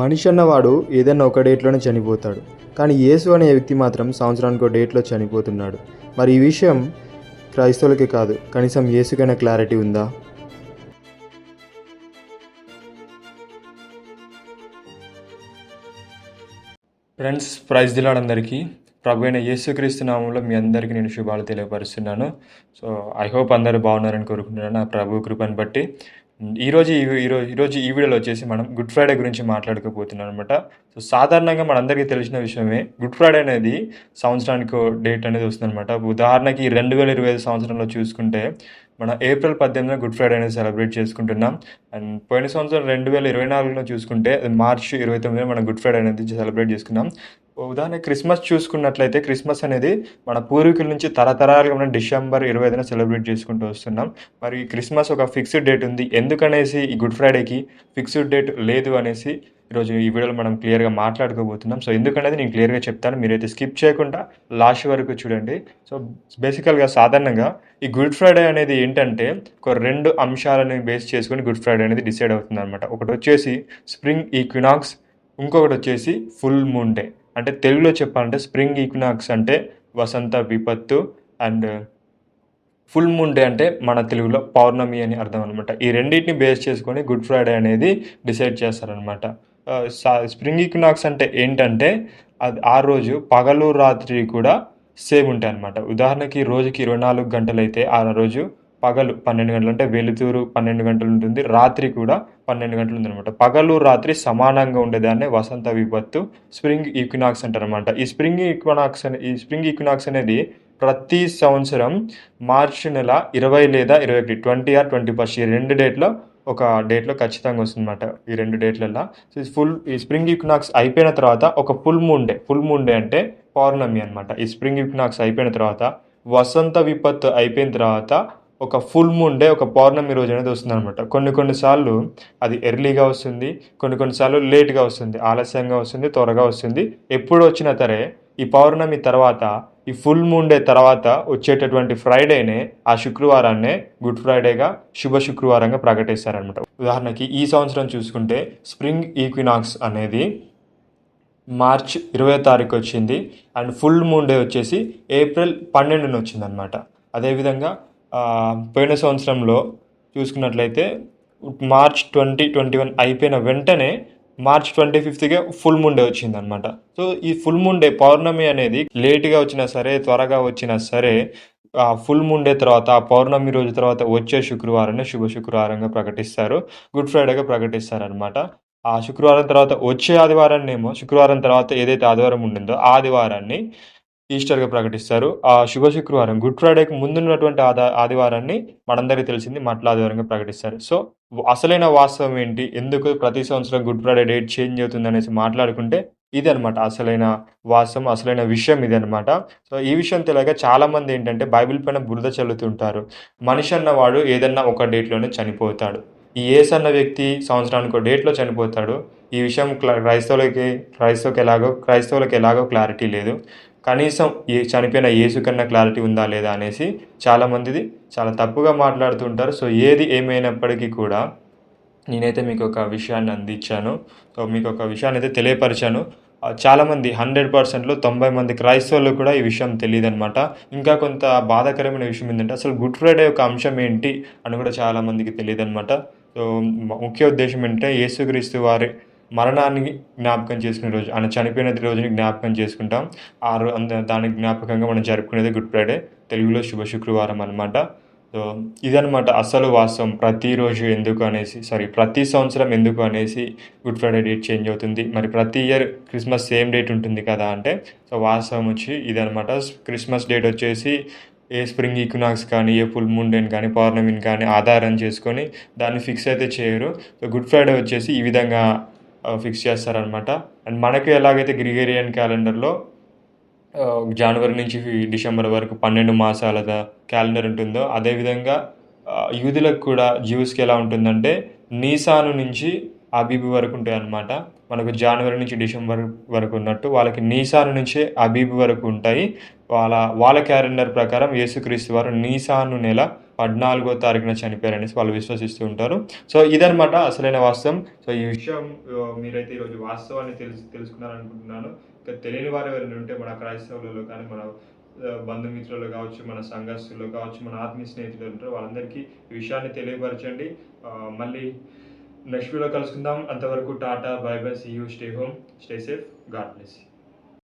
మనిషి అన్నవాడు ఏదైనా ఒక డేట్లోనే చనిపోతాడు. కానీ యేసు అనే వ్యక్తి మాత్రం సంవత్సరానికి ఒక డేట్లో చనిపోతున్నాడు. మరి ఈ విషయం క్రైస్తవులకే కాదు. కనీసం యేసుకైనా క్లారిటీ ఉందా? ఫ్రెండ్స్ ప్రైజ్ దిలాడందరికీ ప్రభు అయిన యేసుక్రీస్తు నామంలో మీ అందరికీ నేను శుభాలు తెలియపరుస్తున్నాను. సో ఐ హోప్ అందరూ బాగున్నారని కోరుకుంటున్నాను. నా ప్రభు కృపను బట్టి ఈరోజు ఈ ఈరోజు ఈరోజు ఈ వీడియోలో వచ్చేసి మనం గుడ్ ఫ్రైడే గురించి మాట్లాడుకోబోతున్నాం అనమాట సో సాధారణంగా మనందరికీ తెలిసిన విషయమే గుడ్ ఫ్రైడే అనేది సంవత్సరానికి డేట్ అనేది వస్తుందన్నమాట. ఉదాహరణకి రెండు వేల ఇరవై ఐదు సంవత్సరంలో చూసుకుంటే మన ఏప్రిల్ పద్దెనిమిదిన గుడ్ ఫ్రైడే అనేది సెలబ్రేట్ చేసుకుంటున్నాం. అండ్ పోయిన సంవత్సరం రెండు వేల ఇరవై నాలుగులో చూసుకుంటే మార్చి మార్చ్ ఇరవై తొమ్మిదిన మనం గుడ్ ఫ్రైడే అనేది సెలబ్రేట్ చేసుకున్నాం. ఉదాహరణ క్రిస్మస్ చూసుకున్నట్లయితే క్రిస్మస్ అనేది మన పూర్వీకుల నుంచి తరతరాలుగా మనం డిసెంబర్ ఇరవై ఐదున సెలబ్రేట్ చేసుకుంటూ వస్తున్నాం. మరి ఈ క్రిస్మస్ ఒక ఫిక్స్డ్ డేట్ ఉంది. ఎందుకనేసి ఈ గుడ్ ఫ్రైడేకి ఫిక్స్డ్ డేట్ లేదు అనేసి ఈరోజు ఈ వీడియోలో మనం క్లియర్గా మాట్లాడుకోబోతున్నాం. సో ఎందుకనేది నేను క్లియర్గా చెప్తాను. మీరైతే స్కిప్ చేయకుండా లాస్ట్ వరకు చూడండి. సో బేసికల్గా సాధారణంగా ఈ గుడ్ ఫ్రైడే అనేది ఏంటంటే ఒక రెండు అంశాలను బేస్ చేసుకొని గుడ్ ఫ్రైడే అనేది డిసైడ్ అవుతుంది అనమాట ఒకటి వచ్చేసి స్ప్రింగ్ ఈక్వినాక్స్ ఇంకొకటి వచ్చేసి ఫుల్ మూన్ డే. అంటే తెలుగులో చెప్పాలంటే స్ప్రింగ్ ఈక్వినాక్స్ అంటే వసంత విపత్తు అండ్ ఫుల్ మూన్ డే అంటే మన తెలుగులో పౌర్ణమి అని అర్థం అనమాట ఈ రెండింటిని బేస్ చేసుకొని గుడ్ ఫ్రైడే అనేది డిసైడ్ చేస్తారనమాట స్ప్రింగ్ ఈక్వినాక్స్ అంటే ఏంటంటే అది ఆ రోజు పగలు రాత్రి కూడా సేమ్ ఉంటాయి అనమాట ఉదాహరణకి రోజుకి ఇరవై నాలుగు గంటలు అయితే ఆ రోజు పగలు పన్నెండు గంటలు అంటే వెలుతురు పన్నెండు గంటలు ఉంటుంది రాత్రి కూడా పన్నెండు గంటలు ఉందన్నమాట. పగలు రాత్రి సమానంగా ఉండేదాన్ని వసంత విపత్తు స్ప్రింగ్ ఈక్వినాక్స్ అంటారనమాట ఈ స్ప్రింగ్ ఈక్వినాక్స్ అనే ఈ స్ప్రింగ్ ఈక్వినాక్స్ అనేది ప్రతి సంవత్సరం మార్చి నెల ఇరవై లేదా ఇరవై ఒకటి ట్వంటీ ఆర్ ట్వంటీ ఫస్ట్ ఈ రెండు డేట్లో ఒక డేట్లో ఖచ్చితంగా వస్తుందన్నమాట. ఈ రెండు డేట్లలో సో ఫుల్ ఈ స్ప్రింగ్ ఈక్వినాక్స్ అయిపోయిన తర్వాత ఒక full moon day full moon day అంటే పౌర్ణమి అనమాట ఈ స్ప్రింగ్ ఈక్వినాక్స్ అయిపోయిన తర్వాత వసంత విపత్తు అయిపోయిన తర్వాత ఒక ఫుల్ మూన్ డే ఒక పౌర్ణమి రోజు అనేది వస్తుంది అనమాట కొన్ని కొన్నిసార్లు అది ఎర్లీగా వస్తుంది కొన్ని కొన్నిసార్లు లేట్గా వస్తుంది ఆలస్యంగా వస్తుంది త్వరగా వస్తుంది. ఎప్పుడు వచ్చినా సరే ఈ పౌర్ణమి తర్వాత ఈ ఫుల్ మూన్ డే తర్వాత వచ్చేటటువంటి ఫ్రైడేనే ఆ శుక్రవారాన్నే గుడ్ ఫ్రైడేగా శుభ శుక్రవారంగా ప్రకటిస్తారనమాట ఉదాహరణకి ఈ సంవత్సరం చూసుకుంటే స్ప్రింగ్ ఈక్వినాక్స్ అనేది మార్చ్ ఇరవై తారీఖు వచ్చింది. అండ్ ఫుల్ మూన్ డే వచ్చేసి ఏప్రిల్ పన్నెండున వచ్చింది అనమాట అదేవిధంగా పోయిన సంవత్సరంలో చూసుకున్నట్లయితే మార్చ్ ట్వంటీ ట్వంటీ వన్ అయిపోయిన వెంటనే మార్చ్ ట్వంటీ ఫిఫ్త్గా ఫుల్ మూన్ డే వచ్చింది అనమాట సో ఈ ఫుల్ మూన్ డే పౌర్ణమి అనేది లేట్గా వచ్చినా సరే త్వరగా వచ్చినా సరే ఆ ఫుల్ మూన్ డే తర్వాత ఆ పౌర్ణమి రోజు తర్వాత వచ్చే శుక్రవారాన్ని శుభ శుక్రవారంగా ప్రకటిస్తారు. గుడ్ ఫ్రైడేగా ప్రకటిస్తారు అనమాట ఆ శుక్రవారం తర్వాత వచ్చే ఆదివారాన్ని ఏమో శుక్రవారం తర్వాత ఏదైతే ఆదివారం ఉండిందో ఆదివారాన్ని ఈస్టర్గా ప్రకటిస్తారు. ఆ శుభ శుక్రవారం గుడ్ ఫ్రైడేకి ముందున్నటువంటి ఆదా ఆదివారాన్ని మనందరికీ తెలిసింది మట్ల ఆదివారంగా ప్రకటిస్తారు. సో అసలైన వాస్తవం ఏంటి? ఎందుకు ప్రతి సంవత్సరం గుడ్ ఫ్రైడే డేట్ చేంజ్ అవుతుంది అనేసి మాట్లాడుకుంటే ఇది అనమాట అసలైన వాస్తవం అసలైన విషయం ఇది అనమాట సో ఈ విషయం తెలియక చాలామంది ఏంటంటే బైబిల్ పైన బురద చల్లుతుంటారు. మనిషి అన్నవాడు ఏదన్నా ఒక డేట్లోనే చనిపోతాడు. ఈ ఏస్ అన్న వ్యక్తి సంవత్సరానికి డేట్లో చనిపోతాడు. ఈ విషయం క్ల- క్రైస్తవులకి క్రైస్తవుకి ఎలాగో క్రైస్తవులకు ఎలాగో క్లారిటీ లేదు. కనీసం ఏ చనిపోయిన ఏసు కన్నా క్లారిటీ ఉందా లేదా అనేసి చాలామందిది చాలా తప్పుగా మాట్లాడుతుంటారు. సో ఏది ఏమైనప్పటికీ కూడా నేనైతే మీకు ఒక విషయాన్ని అందించాను. సో మీకు ఒక విషయాన్ని అయితే తెలియపరిచాను. చాలామంది హండ్రెడ్ పర్సెంట్లో తొంభై మంది క్రైస్తవులు కూడా ఈ విషయం తెలియదు అనమాట ఇంకా కొంత బాధాకరమైన విషయం ఏంటంటే అసలు గుడ్ ఫ్రైడే యొక్క అంశం ఏంటి అని కూడా చాలామందికి తెలియదు అనమాట సో ముఖ్య ఉద్దేశం ఏంటంటే యేసుక్రీస్తు వారి మరణాన్ని జ్ఞాపకం చేసుకునే రోజు ఆయన చనిపోయిన రోజుని జ్ఞాపకం చేసుకుంటాం. ఆ రో దానికి జ్ఞాపకంగా మనం జరుపుకునేది గుడ్ ఫ్రైడే తెలుగులో శుభ శుక్రవారం అనమాట సో ఇదనమాట అసలు వాస్తవం. ప్రతిరోజు ఎందుకు అనేసి సారీ ప్రతి సంవత్సరం ఎందుకు అనేసి గుడ్ ఫ్రైడే డేట్ చేంజ్ అవుతుంది. మరి ప్రతి ఇయర్ క్రిస్మస్ సేమ్ డేట్ ఉంటుంది కదా అంటే సో వాస్తవం వచ్చి ఇదనమాట క్రిస్మస్ డేట్ వచ్చేసి ఏ స్ప్రింగ్ ఈక్వినాక్స్ కానీ ఏ ఫుల్ మూన్ కానీ పౌర్ణమిని కానీ ఆధారం చేసుకొని దాన్ని ఫిక్స్ అయితే చేయరు. సో గుడ్ ఫ్రైడే వచ్చేసి ఈ విధంగా ఫిక్స్ చేస్తారనమాట అండ్ మనకి ఎలాగైతే గ్రిగేరియన్ క్యాలెండర్లో జనవరి నుంచి డిసెంబర్ వరకు పన్నెండు మాసాల క్యాలెండర్ ఉంటుందో అదేవిధంగా యూదులకు కూడా జ్యూస్కి ఎలా ఉంటుందంటే నీసాను నుంచి అబీబు వరకు ఉంటాయి అన్నమాట మనకు జనవరి నుంచి డిసెంబర్ వరకు ఉన్నట్టు వాళ్ళకి నీసాను నుంచి అబీబు వరకు ఉంటాయి. వాళ్ళ వాళ్ళ క్యాలెండర్ ప్రకారం యేసుక్రీస్తు వారు నీసాను నెల పద్నాలుగో తారీఖున చనిపోయారనేసి వాళ్ళు విశ్వసిస్తూ ఉంటారు. సో ఇదనమాట అసలైన వాస్తవం. సో ఈ విషయం మీరైతే ఈరోజు వాస్తవాన్ని తెలుసు తెలుసుకున్నారనుకుంటున్నాను. ఇంకా తెలియని వారు ఎవరైనా ఉంటే మన క్రైస్తవులలో కానీ మన బంధుమిత్రులు కావచ్చు మన సంఘస్థులు కావచ్చు మన ఆత్మీయ స్నేహితులు ఉంటారు వాళ్ళందరికీ ఈ విషయాన్ని తెలియపరచండి. మళ్ళీ నెక్స్ట్ వీడియో కలుసుకుందాం. అంతవరకు tata bye bye see you stay home stay safe God bless